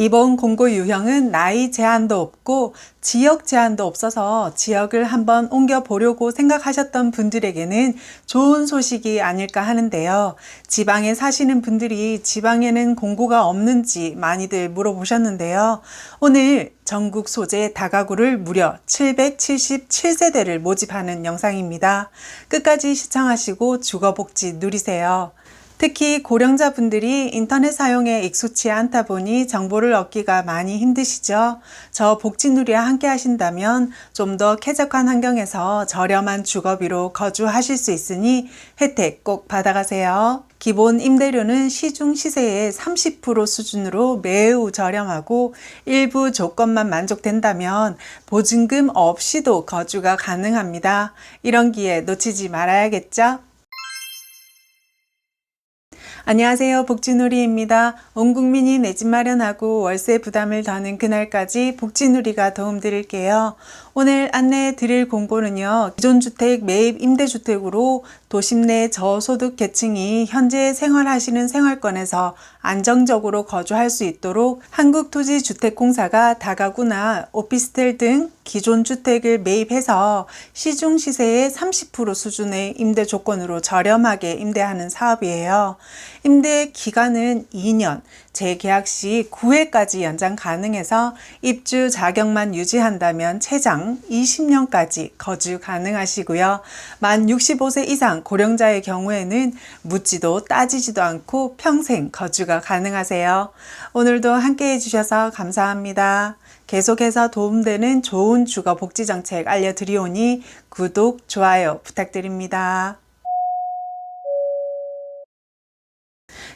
이번 공고 유형은 나이 제한도 없고 지역 제한도 없어서 지역을 한번 옮겨 보려고 생각하셨던 분들에게는 좋은 소식이 아닐까 하는데요. 지방에 사시는 분들이 지방에는 공고가 없는지 많이들 물어보셨는데요. 오늘 전국 소재 다가구를 무려 777세대를 모집하는 영상입니다. 끝까지 시청하시고 주거복지 누리세요. 특히 고령자분들이 인터넷 사용에 익숙치 않다 보니 정보를 얻기가 많이 힘드시죠? 저 복지누리와 함께 하신다면 좀 더 쾌적한 환경에서 저렴한 주거비로 거주하실 수 있으니 혜택 꼭 받아가세요. 기본 임대료는 시중 시세의 30% 수준으로 매우 저렴하고 일부 조건만 만족된다면 보증금 없이도 거주가 가능합니다. 이런 기회 놓치지 말아야겠죠? 안녕하세요. 복지누리입니다. 온 국민이 내 집 마련하고 월세 부담을 더는 그날까지 복지누리가 도움드릴게요. 오늘 안내해 드릴 공고는요. 기존 주택 매입 임대주택으로 도심 내 저소득 계층이 현재 생활하시는 생활권에서 안정적으로 거주할 수 있도록 한국토지주택공사가 다가구나 오피스텔 등 기존 주택을 매입해서 시중 시세의 30% 수준의 임대 조건으로 저렴하게 임대하는 사업이에요. 임대 기간은 2년, 재계약 시 9회까지 연장 가능해서 입주 자격만 유지한다면 최장 20년까지 거주 가능하시고요. 만 65세 이상 고령자의 경우에는 묻지도 따지지도 않고 평생 거주가 가능하세요. 오늘도 함께 해주셔서 감사합니다. 계속해서 도움되는 좋은 주거 복지 정책 알려드리오니 구독, 좋아요 부탁드립니다.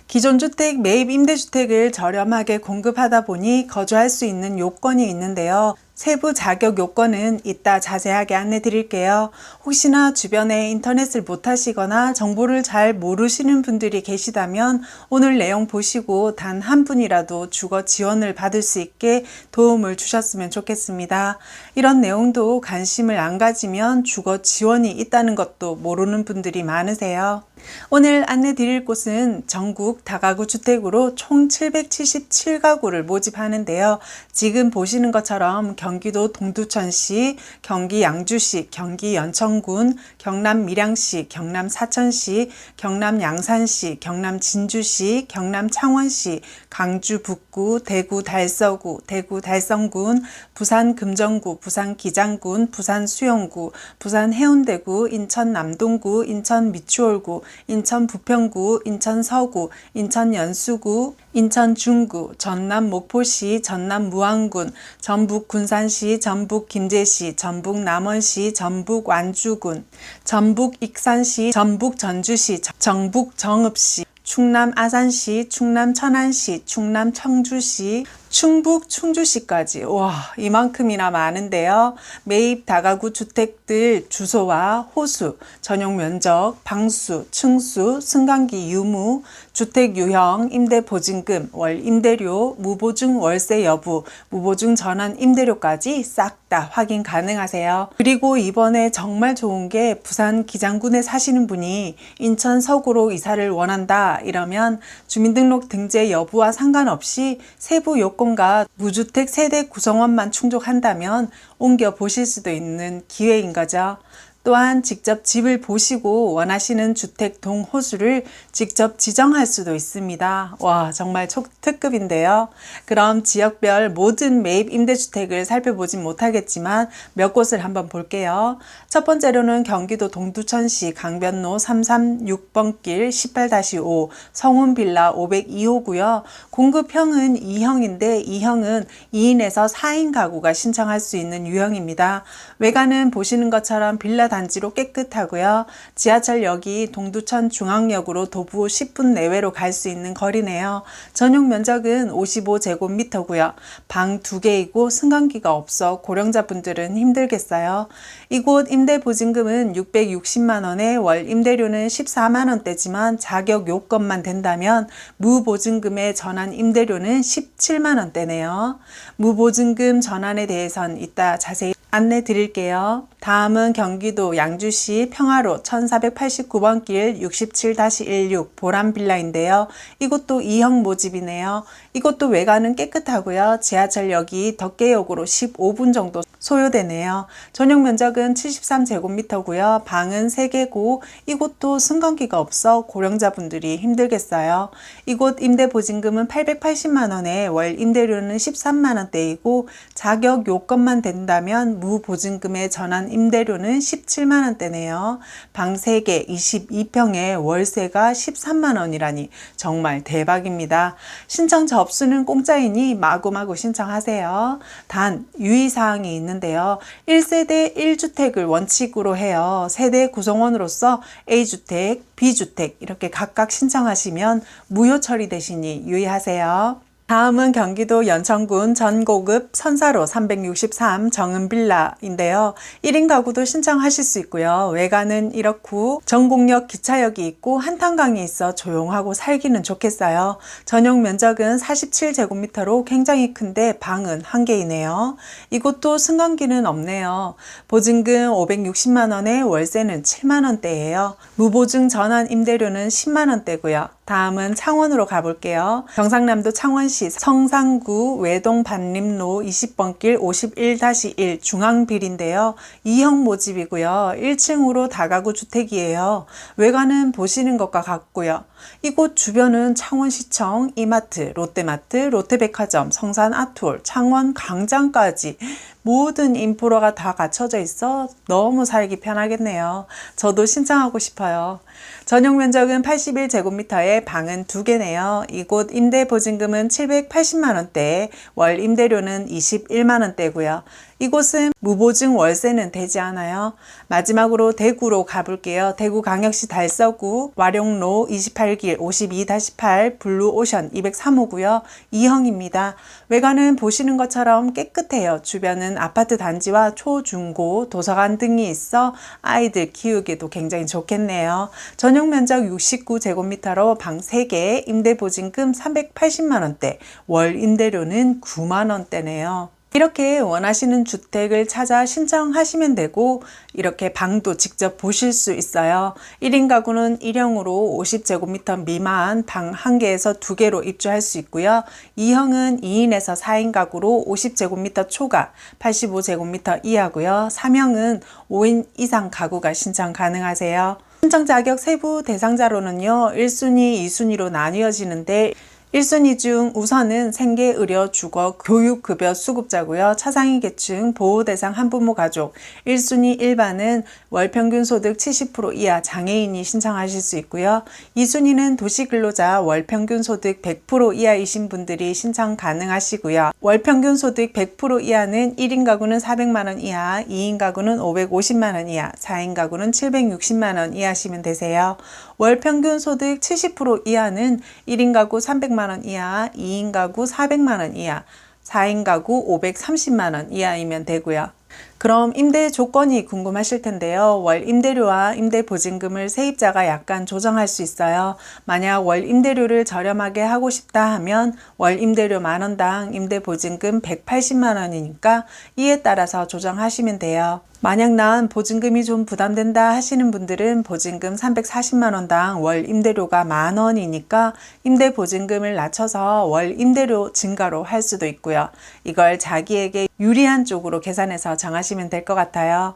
기존 주택 매입 임대주택을 저렴하게 공급하다 보니 거주할 수 있는 요건이 있는데요. 세부 자격 요건은 이따 자세하게 안내 드릴게요. 혹시나 주변에 인터넷을 못 하시거나 정보를 잘 모르시는 분들이 계시다면 오늘 내용 보시고 단 한 분이라도 주거 지원을 받을 수 있게 도움을 주셨으면 좋겠습니다. 이런 내용도 관심을 안 가지면 주거 지원이 있다는 것도 모르는 분들이 많으세요. 오늘 안내 드릴 곳은 전국 다가구 주택으로 총 777가구를 모집하는데요. 지금 보시는 것처럼 경기도 동두천시, 경기 양주시, 경기 연천군, 경남 밀양시, 경남 사천시, 경남 양산시, 경남 진주시, 경남 창원시, 강주 북구, 대구 달서구, 대구 달성군, 부산 금정구, 부산 기장군, 부산 수영구, 부산 해운대구, 인천 남동구, 인천 미추홀구, 인천 부평구, 인천 서구, 인천 연수구, 인천 중구, 전남 목포시, 전남 무안군, 전북 군산 시, 전북 김제시, 전북 남원시, 전북 완주군, 전북 익산시, 전북 전주시, 전북 정읍시, 충남 아산시, 충남 천안시, 충남 청주시, 충북 충주시까지 와 이만큼이나 많은데요. 매입 다가구 주택들 주소와 호수, 전용 면적, 방수, 층수, 승강기 유무, 주택 유형, 임대 보증금, 월 임대료, 무보증 월세 여부, 무보증 전환 임대료까지 싹 다 확인 가능하세요. 그리고 이번에 정말 좋은 게 부산 기장군에 사시는 분이 인천 서구로 이사를 원한다 이러면 주민등록 등재 여부와 상관없이 세부 요건과 무주택 세대 구성원만 충족한다면 옮겨 보실 수도 있는 기회인 거죠. 또한 직접 집을 보시고 원하시는 주택 동호수를 직접 지정할 수도 있습니다. 와, 정말 초특급인데요. 그럼 지역별 모든 매입 임대주택을 살펴보진 못하겠지만 몇 곳을 한번 볼게요. 첫 번째로는 경기도 동두천시 강변로 336번 길 18-5 성운빌라 502호고요. 공급형은 2형인데 2형은 2인에서 4인 가구가 신청할 수 있는 유형입니다. 외관은 보시는 것처럼 빌라 단지로 깨끗하고요. 지하철역이 동두천 중앙역으로 도보 10분 내외로 갈 수 있는 거리네요. 전용 면적은 55제곱미터고요. 방 2개이고 승강기가 없어 고령자분들은 힘들겠어요. 이곳 임대 보증금은 660만 원에 월 임대료는 14만 원대지만 자격 요건만 된다면 무보증금의 전환 임대료는 17만 원대네요. 무보증금 전환에 대해선 이따 자세히 안내 드릴게요. 다음은 경기도 양주시 평화로 1489번 길 67-16 보람빌라인데요. 이곳도 2형 모집이네요. 이것도 외관은 깨끗하고요. 지하철역이 덕계역으로 15분 정도 소요되네요. 전용 면적은 73제곱미터고요. 방은 3개고 이곳도 승강기가 없어 고령자분들이 힘들겠어요. 이곳 임대 보증금은 880만 원에 월 임대료는 13만 원대이고 자격 요건만 된다면 무보증금의 전환 임대료는 17만 원대네요. 방 3개 22평에 월세가 13만 원이라니 정말 대박입니다. 신청 접수는 공짜이니 마구마구 신청하세요. 단 유의사항이 있는데요. 1세대 1주택을 원칙으로 해요. 세대 구성원으로서 A주택, B주택 이렇게 각각 신청하시면 무효 처리되시니 유의하세요. 다음은 경기도 연천군 전고급 선사로 363 정은빌라인데요. 1인 가구도 신청하실 수 있고요. 외관은 이렇고 전곡역 기차역이 있고 한탄강이 있어 조용하고 살기는 좋겠어요. 전용 면적은 47제곱미터로 굉장히 큰데 방은 한 개이네요. 이곳도 승강기는 없네요. 보증금 560만 원에 월세는 7만 원대예요. 무보증 전환 임대료는 10만 원대고요. 다음은 창원으로 가볼게요. 경상남도 창원시 성상구 외동 반림로 20번 길 51-1 중앙빌인데요. 2형 모집이고요. 1층으로 다가구 주택이에요. 외관은 보시는 것과 같고요. 이곳 주변은 창원시청, 이마트, 롯데마트, 롯데백화점, 성산아톨, 창원 광장까지 모든 인프라가 다 갖춰져 있어 너무 살기 편하겠네요. 저도 신청하고 싶어요. 전용 면적은 81제곱미터에 방은 2개네요. 이곳 임대 보증금은 780만원대, 월 임대료는 21만원대고요. 이곳은 무보증 월세는 되지 않아요. 마지막으로 대구로 가볼게요. 대구 광역시 달서구 와룡로 28길 52-8 블루오션 203호고요. 2형입니다. 외관은 보시는 것처럼 깨끗해요. 주변은 아파트 단지와 초중고 도서관 등이 있어 아이들 키우기도 굉장히 좋겠네요. 전용 면적 69제곱미터로 방 3개, 임대 보증금 380만 원대, 월 임대료는 9만 원대네요. 이렇게 원하시는 주택을 찾아 신청하시면 되고 이렇게 방도 직접 보실 수 있어요. 1인 가구는 1형으로 50제곱미터 미만 방 1개에서 2개로 입주할 수 있고요. 2형은 2인에서 4인 가구로 50제곱미터 초과 85제곱미터 이하고요. 3형은 5인 이상 가구가 신청 가능하세요. 신청 자격 세부 대상자로는요. 1순위, 2순위로 나뉘어지는데 1순위 중 우선은 생계, 의료, 주거, 교육, 급여 수급자고요. 차상위 계층, 보호 대상 한부모 가족. 1순위 일반은 월 평균 소득 70% 이하 장애인이 신청하실 수 있고요. 2순위는 도시근로자 월 평균 소득 100% 이하이신 분들이 신청 가능하시고요. 월 평균 소득 100% 이하는 1인 가구는 400만 원 이하, 2인 가구는 550만 원 이하, 4인 가구는 760만 원 이하시면 되세요. 월 평균 소득 70% 이하는 1인 가구 300만 원 이하, 2인 가구 400만 원 이하, 4인 가구 530만 원 이하이면 되고요. 그럼 임대 조건이 궁금하실 텐데요. 월 임대료와 임대 보증금을 세입자가 약간 조정할 수 있어요. 만약 월 임대료를 저렴하게 하고 싶다 하면 월 임대료 만 원당 임대 보증금 180만 원이니까 이에 따라서 조정하시면 돼요. 만약 난 보증금이 좀 부담된다 하시는 분들은 보증금 340만 원당 월 임대료가 만 원이니까 임대 보증금을 낮춰서 월 임대료 증가로 할 수도 있고요. 이걸 자기에게 유리한 쪽으로 계산해서 정하시면 될 것 같아요.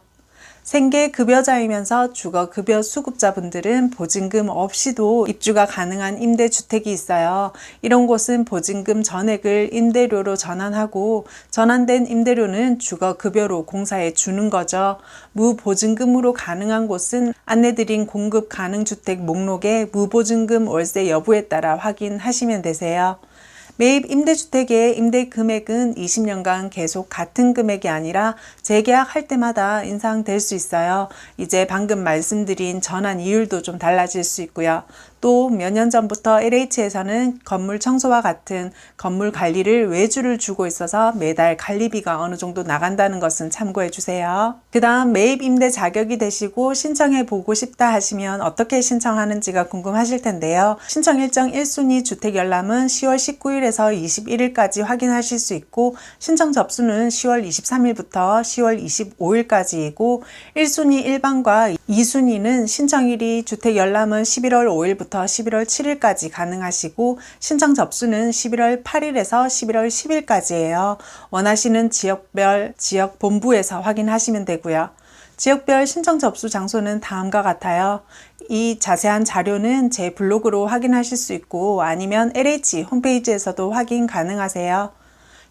생계 급여자이면서 주거 급여 수급자분들은 보증금 없이도 입주가 가능한 임대주택이 있어요. 이런 곳은 보증금 전액을 임대료로 전환하고 전환된 임대료는 주거 급여로 공사에 주는 거죠. 무보증금으로 가능한 곳은 안내드린 공급 가능 주택 목록에 무보증금 월세 여부에 따라 확인하시면 되세요. 매입 임대주택의 임대 금액은 20년간 계속 같은 금액이 아니라 재계약할 때마다 인상될 수 있어요. 이제 방금 말씀드린 전환 이율도 좀 달라질 수 있고요. 또 몇 년 전부터 LH에서는 건물 청소와 같은 건물 관리를 외주를 주고 있어서 매달 관리비가 어느 정도 나간다는 것은 참고해 주세요. 그 다음 매입 임대 자격이 되시고 신청해 보고 싶다 하시면 어떻게 신청하는지가 궁금하실 텐데요. 신청 일정 1순위 주택 열람은 10월 19일에서 21일까지 확인하실 수 있고 신청 접수는 10월 23일부터 10월 25일까지이고 1순위 일반과 2순위는 신청일이 주택 열람은 11월 5일부터 1일부터 11월 7일까지 가능하시고 신청 접수는 11월 8일에서 11월 10일까지예요. 원하시는 지역별 지역 본부에서 확인하시면 되고요. 지역별 신청 접수 장소는 다음과 같아요. 이 자세한 자료는 제 블로그로 확인하실 수 있고 아니면 LH 홈페이지에서도 확인 가능하세요.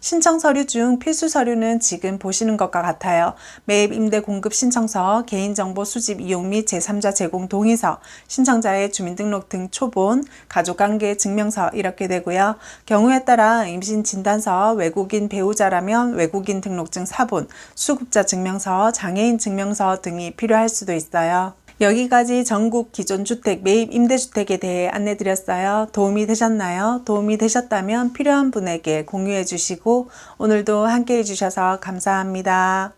신청 서류 중 필수 서류는 지금 보시는 것과 같아요. 매입 임대 공급 신청서, 개인정보 수집 이용 및 제3자 제공 동의서, 신청자의 주민등록 등 초본, 가족관계 증명서 이렇게 되고요. 경우에 따라 임신 진단서, 외국인 배우자라면 외국인 등록증 사본, 수급자 증명서, 장애인 증명서 등이 필요할 수도 있어요. 여기까지 전국 기존 주택 매입 임대주택에 대해 안내 드렸어요. 도움이 되셨나요? 도움이 되셨다면 필요한 분에게 공유해 주시고 오늘도 함께 해 주셔서 감사합니다.